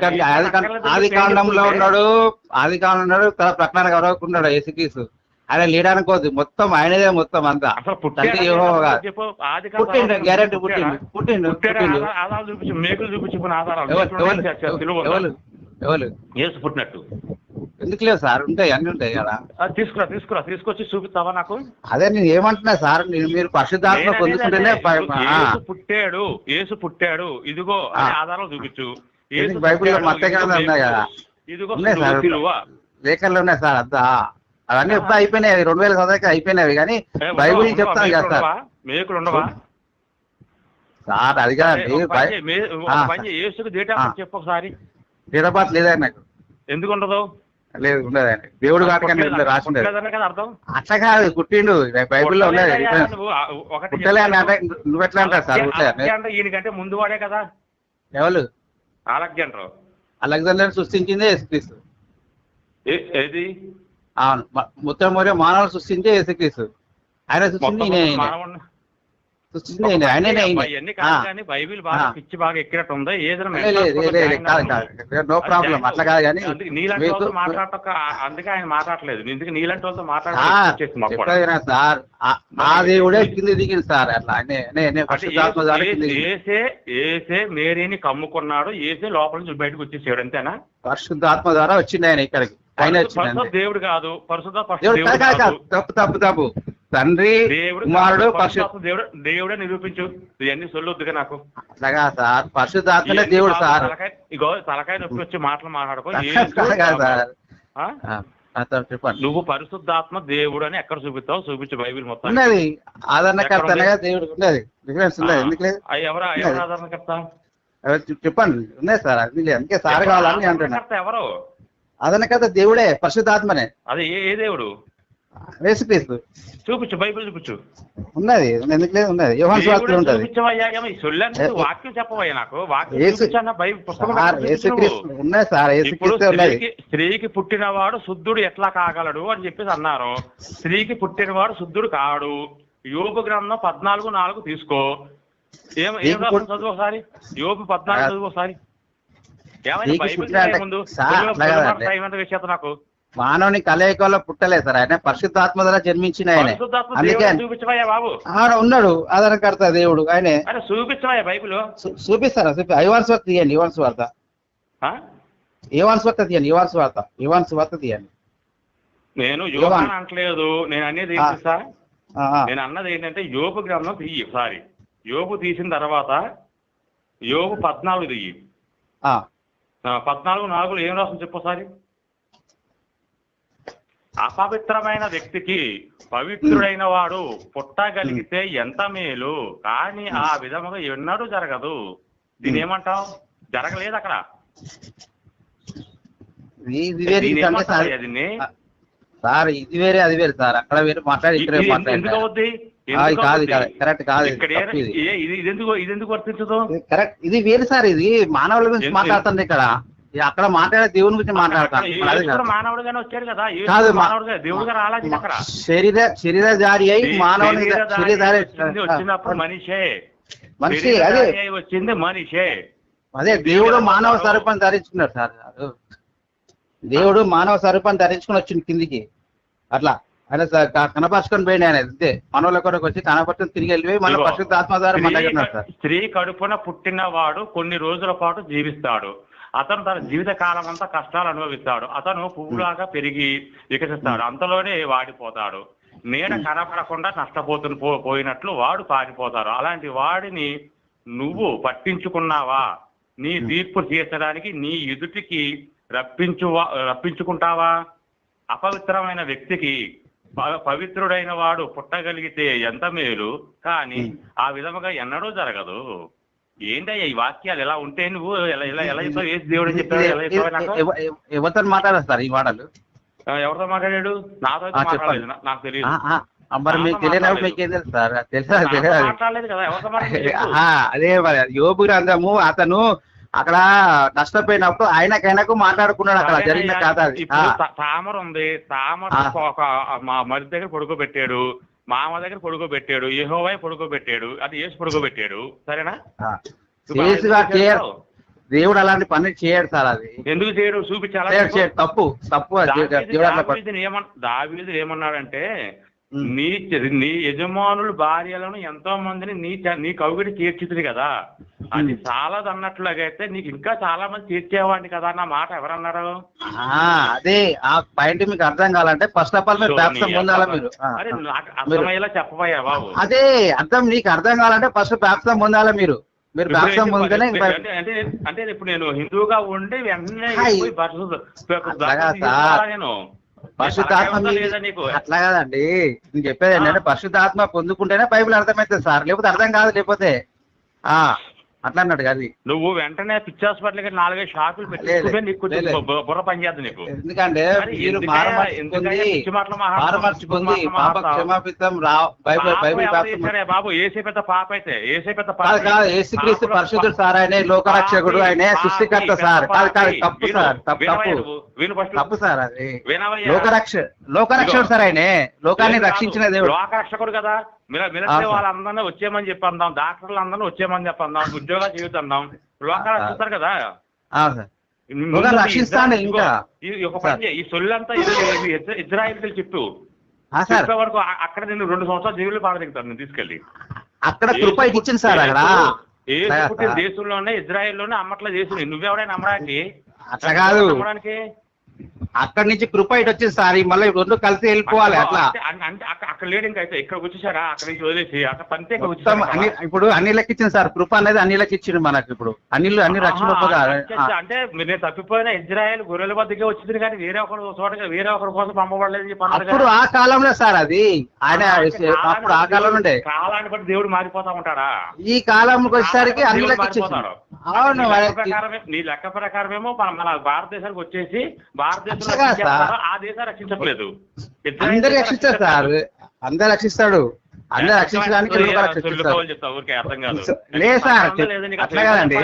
ఆది కాండ- కాండంలో ఉన్నాడు ఆది కాండంలో ఉన్నాడు తన ప్రకటన గౌరవకున్నాడు యేసుక్రీస్తు. ఆయన లేడానికి వద్దు మొత్తం ఆయనదే మొత్తం అంతా. పుట్టాడా? కాండం గ్యారెంటీ పుట్టాడా? పుట్టిండు పుట్టిండు ఎవరు యేసు పుట్టినట్టు. ఎందుకు లేవు సార్? ఉంటాయి అన్ని ఉంటాయి కదా. తీసుకురా తీసుకురా తీసుకొచ్చి చూపిస్తావా నాకు? అదే నేను ఏమంటున్నా సార్ నేను మీరు పరిశుద్ధాత్మ పొందుకుంటేనే పుట్టాడు యేసు పుట్టాడు ఇదిగో ఆధారాలు చూపించు. బైబిల్లో ఉన్నాయి కదా. ఉన్నాయి సార్. సిలువ. లేఖల్లో ఉన్నాయి సార్ అంతా. అవన్నీ ఎప్పుడు అయిపోయినాయి. రెండు వేల సంవత్సరాలకి అయిపోయినాయి కానీ బైబిల్ చెప్తాను కదా సార్? మేకులు ఉండవా? సార్ అది కాదండి. ఒక పని చేయి, మే- ఒక ఆ. పని చేయి, యేసుకు డేట్ ఆఫ్ ఆ. బర్త్ చెప్పు ఒకసారి. డేటాబాత్ లేదండి నాకు. ఎందుకు ఉండదు? లేదు ఉండదండి. దేవుడు కాటకండి పుట్టలేదా? రాసి ఉండదు. పుట్టలేదనే కదా అర్థం? అట్లా కాదు పుట్టిండు బైబిల్లో పుట్టలేదయ్యా, నువ్వు? ఎట్లా అంటావు సార్? ఈయనకంటే ముందు వాడే కదా. ఎవరు? అలెగ్జాండర్ అలెగ్జాండర్ సృష్టించిందే యేసుక్రీస్తు. ఏది? మొత్తం మొదటి మానవులు సృష్టించే యేసుక్రీస్తు. ఆయన సృష్టించి ఆయననే కానీ బైబిల్ బాగా. పిచ్చి బాగా ఎక్కినట్టు ఉంది? ఏదైనా నో ప్రాబ్లం అట్లా కాదు కానీ నీలాంటి వాళ్ళతో మాట్లాడటం అందుకే ఆయన మాట్లాడలేదు. ఎందుకు నీలాంటి వాళ్ళతో సార్ ఆ దేవుడే కింద దిగింది సార్ అట్లా. ఏసే ఏసే మేరీని కమ్ముకున్నాడు ఏసే లోపల నుంచి బయటకు వచ్చేసాడు అంతేనా? పరిశుద్ధాత్మ ద్వారా వచ్చింది ఆయన ఇక్కడికి. ఆయన. దేవుడు కాదు పరిశుద్ధ తప్పు తప్పు తప్పు. తండ్రి దేవుడు కుమారుడు దేవుడు దేవుడే నిరూపించు. ఇవన్నీ సొల్లొద్దుగా నాకు. అట్లాగా సార్ పరిశుద్ధాత్మనే దేవుడు సార్ తలకాయ ఇగో తలకాయ నొప్పి వచ్చి మాటలు మాట్లాడుకో చెప్పండి. నువ్వు పరిశుద్ధాత్మ దేవుడు అని ఎక్కడ చూపిస్తావు? చూపించు బైబిల్ మొత్తం ఉన్నది. ఆదరణకర్తనగా దేవుడు ఉన్నది. డిఫరెన్స్ ఉన్నది. ఎందుకు లేదు? ఎవరు చెప్- చెప్పండి. ఉన్నాయి సార్ అది అందుకే సార్ కావాలని అంటున్నా. ఎవరు? ఆదరణకర్త దేవుడే పరిశుద్ధాత్మనే. అది ఏ దేవుడు? చూపించు బైబిల్ చూపించు. ఉన్నది ఎందుకు లేదు ఉన్నది. యోహాన్ స్వార్థలు ఉంటది వాక్యం చెప్పవయ్యా నాకు. వాక్యం బైబిల్ పుస్తకం సార్? ఉన్నది ఉన్నది. స్త్రీకి పుట్టినవాడు శుద్ధుడు ఎట్లా కాగలడు అని చెప్పేసి అన్నారు. స్త్రీకి పుట్టినవాడు శుద్ధుడు కాడు. యోగు గ్రంథం పద్నాలుగు నాలుగు తీసుకో. ఏం ఏం చదువు ఒకసారి? యోగు పద్నాలుగు. చదువు ఒకసారి. ఏమైనా బైబిల్ ముందు నాకు? మానవుని కలయికలో పుట్టలేదు సార్. ఆయన పరిశుద్ధాత్మ ద్వారా జన్మించిన ఆయన. అందుకే ఆయన ఉన్నాడు ఆదరణకర్త దేవుడు ఆయనే. చూపించవయ్యా బైబిల్. చూపిస్తారా? చూపి ఐవాన్స్ వార్త తీయండి ఇవాన్స్ వార్త? ఇవాన్స్ వార్త తీయండి ఇవాన్స్ వార్త ఇవాన్స్ వార్త తీయండి. నేను. యోగాన్ అంటలేదు నేను అనేది సార్. నేను అన్నది ఏంటంటే యోగు గ్రంథం తీయి సారీ యోగు తీసిన తర్వాత యోగు పద్నాలుగు తీయి. పద్నాలుగు నాలుగులో ఏం రాస్తుంది చెప్పు ఒకసారి? అపవిత్రమైన వ్యక్తికి పవిత్రుడైన వాడు పుట్టగలిగితే ఎంత మేలు. కానీ ఆ విధముగా ఎన్నడూ జరగదు. దీని ఏమంటావు? జరగలేదు అక్కడ. సార్. ఇది వేరే అది వేరే సార్. అక్కడ వేరే మాట్లాడి ఇక్కడ ఇది కాదు కరెక్ట్ కాదు. ఇది ఎందుకు ఇది ఎందుకు వర్తించదు? ఇది కరెక్ట్ ఇది వేరు సార్ ఇది మానవుల గురించి? మాట్లాడుతుంది ఇక్కడ. అక్కడ మాట్లాడే దేవుని గురించి మాట్లాడతాను. కాదు. కూడా మానవుడిగానే వచ్చాడు కదా. యేసు కాదు, మా- మానవుడిగా దేవుడుగా రాలేదు అక్కడ. శరీర శరీరధారి అయి మానవుని శరీరధారి వచ్చినప్పుడు మనిషే. మనిషి అదే. వచ్చింది మనిషే. అదే దేవుడు మానవ స్వరూపాన్ని ధరించుకున్నాడు సార్. దేవుడు మానవ స్వరూపాన్ని ధరించుకుని వచ్చింది కిందికి. అట్లా. ఆయన కనపరుచుకొని పోయింది ఆయన అంతే. మనవుల కొరకు వచ్చి కనపరుచుకొని తిరిగి వెళ్ళిపోయి మన ఇదిగో, పరిశుద్ధాత్మ ద్వారా మన దగ్గర ఉన్నాడు సార్. స్త్రీ- స్త్రీ కడుపున పుట్టినవాడు కొన్ని రోజుల పాటు జీవిస్తాడు. అతను తన జీవిత కాలం అంతా కష్టాలు అనుభవిస్తాడు. అతను పువ్వులాగా పెరిగి వికసిస్తాడు. అంతలోనే వాడిపోతాడు. నీడ కనపడకుండా నష్టపోతున్న పో- పోయినట్లు వాడు పారిపోతాడు. అలాంటి వాడిని నువ్వు పట్టించుకున్నావా? నీ తీర్పు తీర్చడానికి నీ ఎదుటికి రప్పించు రప్పించుకుంటావా? అపవిత్రమైన వ్యక్తికి ప- పవిత్రుడైన వాడు పుట్టగలిగితే ఎంత మేలు? కానీ ఆ విధముగా ఎన్నడూ జరగదు. ఏంటయ్యా ఈ వాక్యాలు? ఎలా ఉంటే నువ్వు? ఎలా ఎలా ఎలా చెప్తావు ఏసు దేవుడు అని చెప్పావు ఎలా చెప్తావు నాకు? ఎవ- ఎవ- ఎవరితో మాట్లాడారు సార్ ఈ మాటలు? ఆ, ఎవరితో మాట్లాడాడు? నాతో చెప్పండి. మాట్లాడలేదు. నాకు తెలియదు ఆ, ఆ, ఆ, మరి మీకు తెలియనప్పుడు మీకు ఏం తెలుసు సార్? తెలుసా? అదే మరి. యోబు గ్రంథము అతను అక్కడ నష్టపోయినప్పుడు ఆయనకైనాకు మాట్లాడుకున్నాడు అక్కడ. జరిగిన కథ తామర ఉంది. తామర మా మరి దగ్గర పడుకోబెట్టాడు మామ దగ్గర పడుకోబెట్టాడు యెహోవా పడుకోబెట్టాడు అది ఏసు పడుకోబెట్టాడు సరేనా. దేవుడు అలాంటి పని చేయడు సార్ అది. ఎందుకు చేయడు? చూపించాలా తప్పు తప్పు దావీదు ఏమన్ దావీదు ఏమన్నాడంటే. నీ నీ యజమానులు భార్యలను ఎంతో మందిని నీ నీ కౌగిటి తీర్చితుంది కదా. అది. చాలదు అన్నట్లుగైతే నీకు ఇంకా చాలా మంది తీర్చేవాడిని కదా అన్న మాట ఎవరన్నారు? అదే ఆ పాయింట్ మీకు అర్థం కావాలంటే ఫస్ట్ ఆఫ్ ఆల్ మీరు సో బ్యాప్సం నీ పొందాలా మీరు. అర్థమయ్యేలా చెప్పబోయా బాబు. అదే అర్థం నీకు అర్థం కావాలంటే ఫస్ట్ బ్యాప్సం పొందాలా మీరు? మీరు పొందితేనే మరి? ఇంకా- అంటే ఇప్పుడు నేను హిందువుగా ఉండి వెంటనే. నేను. పరిశుద్ధాత్మ అట్లా కాదండి. నేను చెప్పేది ఏంటంటే పరిశుద్ధాత్మ పొందుకుంటేనే బైబిల్ అర్థమవుతుంది సార్. లేకపోతే అర్థం కాదు లేకపోతే. ఆ. అట్లా అన్నాడు కాదు నువ్వు వెంటనే పిచ్చి హాస్పిటల్కి నాలుగైదు షాపులు పెట్టుకుంటే నీకు కొంచెం బుర్ర పని చేద్ది నీకు. ఎందుకంటే మరి పాప? క్షమాపితం బాబు? ఏసే పెద్ద పాప అయితే ఏసే పెద్ద పాప కాదు పరిశుద్ధుడు సార్ ఆయనే లోకరక్షకుడు ఆయనే సృష్టికర్త సార్. కాదు కాదు పాపి. తప్పు సార్ తప్పు. తప్పు సార్ అది. లోకరక్ష లోకరక్షకుడు. సార్ ఆయనే లోకాన్ని. రక్షించిన దేవుడు. లోకరక్షకుడు కదా. మిలిటరీ. వాళ్ళందరినీ వచ్చేయమని చెప్పి అందాం డాక్టర్లు అందరినీ వచ్చేయమని చెప్పి అందాం ఉద్యోగాలు చేయుతున్నాం లోకాలు ఆ, రక్షిస్తారు కదా? లోకాలు ఈ ఒక పని సొల్లంతా ఇజ్రాయిల్ చెప్పు చెప్పే వరకు అక్కడ నేను రెండు సంవత్సరాలు జైలు పాడదిగుతాను నేను తీసుకెళ్ళి. అక్కడ కృప ఇచ్చింది సార్ అక్కడ. ఏ. దేశంలోనే ఇజ్రాయెల్లోనే అమ్మట్ల దేశం నువ్వెవడైనా నమ్మడానికి? అట్లా కాదు. నమ్మడానికి? అక్కడి నుంచి కృప ఇటు వచ్చింది సార్. మళ్ళీ రెండు కలిసి వెళ్ళిపోవాలి అట్లా. అంటే- అంటే- అంటే అక్క- అక్కడ లేడు ఇంకా అయితే. ఇక్కడ వచ్చేసారా అక్కడ నుంచి వదిలేసి. అక్కడ పంతే? అన్ని ఇప్పుడు అన్ని లెక్కించింది సార్. కృప అనేది అన్ని లెక్కించింది మనకి ఇప్పుడు. అన్నిలు అన్ని రక్షణ అంటే- మీరు నేను తప్పిపోయిన ఇజ్రాయెల్ గొర్రెల వద్దకే వచ్చింది కానీ వేరే ఒకరు చోట వేరే ఒకరి కోసం పంపబడలేదు అప్పుడు. ఆ కాలంలో సార్ అది. ఆయన అప్పుడు ఆ కాలం నుండే బట్టి- కాలాన్ని బట్టి దేవుడు మారిపోతా ఉంటాడా? ఈ కాలంకి వచ్చేసరికి అన్ని మారిపోతాడు. అవును నీ లెక్క ప్రకారమేమో మన మన భారతదేశానికి వచ్చేసి భారతదేశంలో. ఆ దేశం రక్షించట్లేదు. అందరు రక్షిస్తారు సార్. అందరు రక్షిస్తాడు. అందరు రక్షించడానికి అర్థం కాదు. లేదు సార్, అట్లా కాదండి.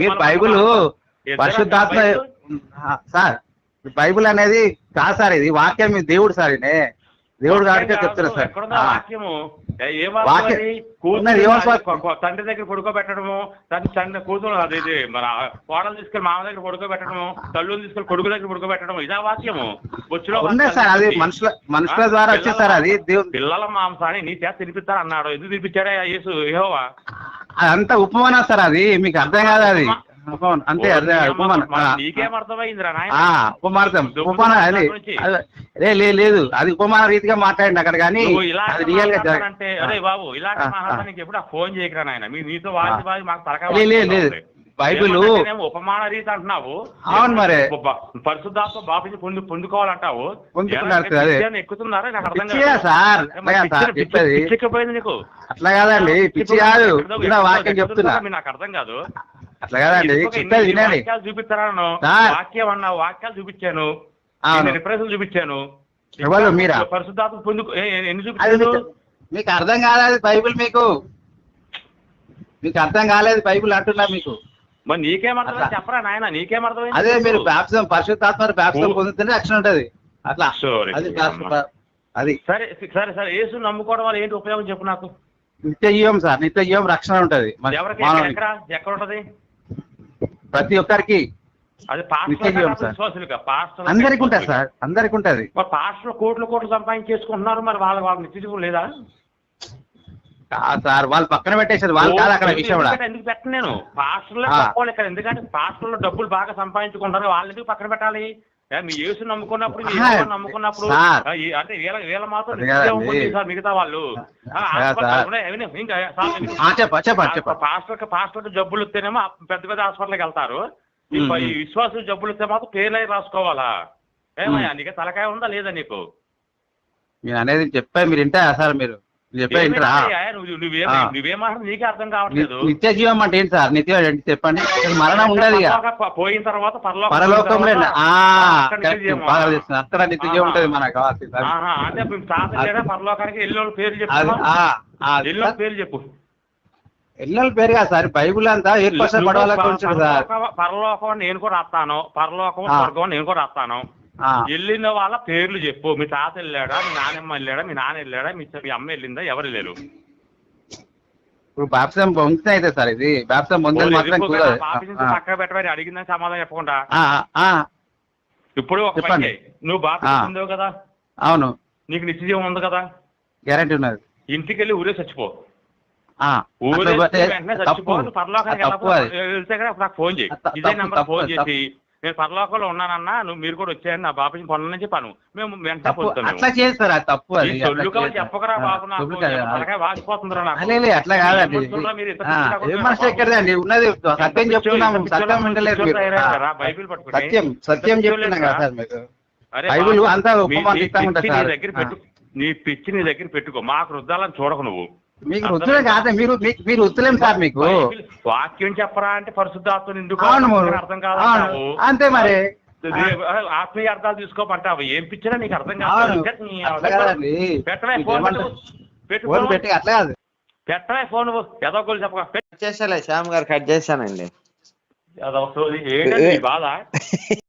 మీరు బైబుల్. పరిశుద్ధాత్మ సార్ బైబిల్ అనేది కాదు సార్ ఇది వాక్యం దేవుడు సార్ దేవుడు కాబట్టి చెప్తున్నా సార్. వాక్యము. తండ్రి దగ్గర పడుకోబెట్టడము తండ్రి తండ్రి కూతురు అది ఇది మన కోడలు తీసుకెళ్ళి మామ దగ్గర పడుకోబెట్టడము తల్లుని తీసుకెళ్ళి కొడుకు దగ్గర పడుకోబెట్టడం ఇదా వాక్యము? బొచ్చులో మనుషుల మనుషుల? ద్వారా సార్ అది. పిల్లల మాంసాన్ని నీ చేత తినిపిస్తారు అన్నాడు. ఎందుకు తినిపించాడే యేసు యెహోవా? అదంతా ఉపమానం సార్ అది మీకు అర్థం కాదు అది. ఉపమానం అంతే అర్థం కాదు, ఉపమానం ఆ, ఉపమానం అది. అదే, లే లే, లేదు అది ఉపమాన రీతిగా మాట్లాడండి అక్కడ కానీ ఇలా అది రియల్గా జరగ- అంటే అరే బాబు ఇలాంటి. మహాత్మానికి ఎప్పుడు ఫోన్ చేయకరా నాయన మీ నీతో మాకు లేదు. బైబిలు- ఉపమాన రీతి అంటున్నావు అవును మరి. పరిశుద్ధాత్మ బాబుని పొందు పొందుకోవాలంటావు అదే. ఎక్కుతున్నారా నాకు అర్థం. సార్ ఏ, అట్లా మరి కాదు సార్ పిచ్చి- చెప్పేది పిచ్చి ఎక్కిపోయింది నీకు అట్లా కాదండి పిచ్చి కాదు ఇలా వాక్యం చెప్తున్నా నాకు అర్థం కాదు అట్లా కాదండి చెప్పేది వినండి. వాక్యాలు చూపిస్తాను. వాక్యం అన్న వాక్యాలు చూపించాను అవును. రిఫరెన్స్ చూపించాను. ఎవరు మీరా? పరిశుద్ధాత్మ పొందుకు ఎన్ని అది చూపించాను మీకు- అర్థం కాలేదు బైబిల్ మీకు. మీకు అర్థం కాలేదు బైబిల్ అంటున్నా మీకు. మరి నీకేం అర్థమైంది అట్లా. చెప్పరా నాయన నీకేం అర్థమైంది అదే మీరు బ్యాప్సం పరిశుద్ధాత్మ బ్యాప్సం. పొందుతుంటే రక్షణ ఉంటది. అట్లా. అది అది. సరే సరే సరే యేసు నమ్ముకోవడం వల్ల ఏంటి ఉపయోగం చెప్పు నాకు? నిత్య జీవం సార్. నిత్య జీవం రక్షణ ఉంటది. ఎక్కడ ఉంటది? ప్రతి ఒక్కరికి అందరికి ఉంటది సార్. అందరికి ఉంటది. మరి పాస్టర్ కోట్లు కోట్లు సంపాదించేసుకుంటున్నారు మరి వాళ్ళ వాళ్ళ నిత్య లేదా? సార్ వాళ్ళు పక్కన పెట్టేసారు వాళ్ళు కాదు అక్కడ విషయం ఎందుకు పెట్టను నేను? పాస్టర్లే ఇక్కడ. ఎందుకంటే పాస్టర్లు డబ్బులు బాగా సంపాదించుకుంటారు వాళ్ళు ఎందుకు పక్కన పెట్టాలి? మీ యేసు నమ్ముకున్నప్పుడు మీ యెహోవాను నమ్ముకున్నప్పుడు అంటే వీళ్ళ వీళ్ళ మాత్రం నిత్యం. ఉంది సార్ మిగతా వాళ్ళు. ఇంకా పాస్టర్ పాస్టర్ జబ్బులు వస్తేనేమో పెద్ద పెద్ద హాస్పిటల్కి వెళ్తారు. ఈ విశ్వాసం జబ్బులు వస్తే మాత్రం పేర్లై రాసుకోవాలా? ఏమయ్యా నీకు తలకాయ ఉందా లేదా నీకు? మీరు అనేది చెప్పా మీరు వింటా సార్ మీరు? మీరు చెప్పే వింటారా ఏమైనా నువ్వు నువ్వేం ఆ. నువ్వేమంటారు నీకే అర్థం కావట్లేదు. నిత్య జీవం అంటే ఏంటి సార్? నిత్య ఏంటి చెప్పండి. మరణం ఉండదు పోయిన తర్వాత పరలోకం పరలోకంలో అక్కడ. నిత్య జీవం. ఉంటది మనకు. అది తాత పరలోకానికి ఎల్లోళ్ళ పేరు చెప్పు. ఎల్లోళ్ళ పేరు చెప్పు. ఎల్లల పేరు కాదు సార్. బైబుల్ అంతా ఏ పర్సెంట్ పడవాళ్ళకి ఉంచాడు సార్. పరలోకం- నేను కూడా రాస్తాను. పరలోకం. స్వర్గం నేను కూడా రాస్తాను. వెళ్ళిన వాళ్ళ పేర్లు చెప్పు. మీ తాత వెళ్ళాడా? మీ నాన్నమ్మ వెళ్ళాడా? మీ నాన్న వెళ్ళాడా? మీ మీ అమ్మ వెళ్ళిందా? ఎవరు వెళ్ళారు? ఇప్పుడు బాప్సం పొందితే అయితే సార్ ఇది. బాప్సం మాత్రం పక్కన పెట్టమని అడిగిందని సమాధానం చెప్పకుండా? ఇప్పుడు ఒక పని. నువ్వు. పొందావు కదా? అవును. నీకు నిత్యజీవం ఉంది కదా? గ్యారంటీ ఉన్నది. ఇంటికి వెళ్ళి ఊరే చచ్చిపో. ఊరే వెంటనే చచ్చిపో. పరలోకానికి నాకు ఫోన్ చేయి. ఇదే నెంబర్ ఫోన్. చేసి నేను పరలోకంలో ఉన్నానన్నా నువ్వు మీరు కూడా వచ్చాయని నా బాపేసి పొందని చెప్పాను. మేము వెంటనే తప్పు పొందుతాం అట్లా చేస్తారు తప్పు అది. చెప్పకరా బాబు నాకు. వాసిపోతుందిరా నాకు. అట్లా కాదండి. ఎక్కడదండి ఉన్నది సత్యం చెప్తున్నాము. సత్యం వింటలేదు బైబిల్ పట్టుకుని. సత్యం చెప్తున్నాం కదా? సార్ మీకు. బైబిల్ బాబు, అంతా. దగ్గర పెట్టు నీ పిచ్చి నీ దగ్గర పెట్టుకో. మాకు రుద్దాలని చూడకు నువ్వు. మీకు రుద్దులే కాదే మీరు మీకు- మీరు రుద్దులేం సార్ మీకు? వాక్యం చెప్పరా అంటే పరిశుద్ధాత్మ ఎందుకు అర్థం కాదు అంతే మరి. ఆత్మీయ అర్థాలు తీసుకోమంటావు. ఏం పిచ్చినా నీకు అర్థం కాదు. నీ అట్లా కాదు. పెట్టవే ఫోన్ ఏదో ఒకటి చెప్పక కట్ చేసాలే శ్యామ్ గారు కట్ చేశానండి. అదొక ఏంటండి నీ బాధ?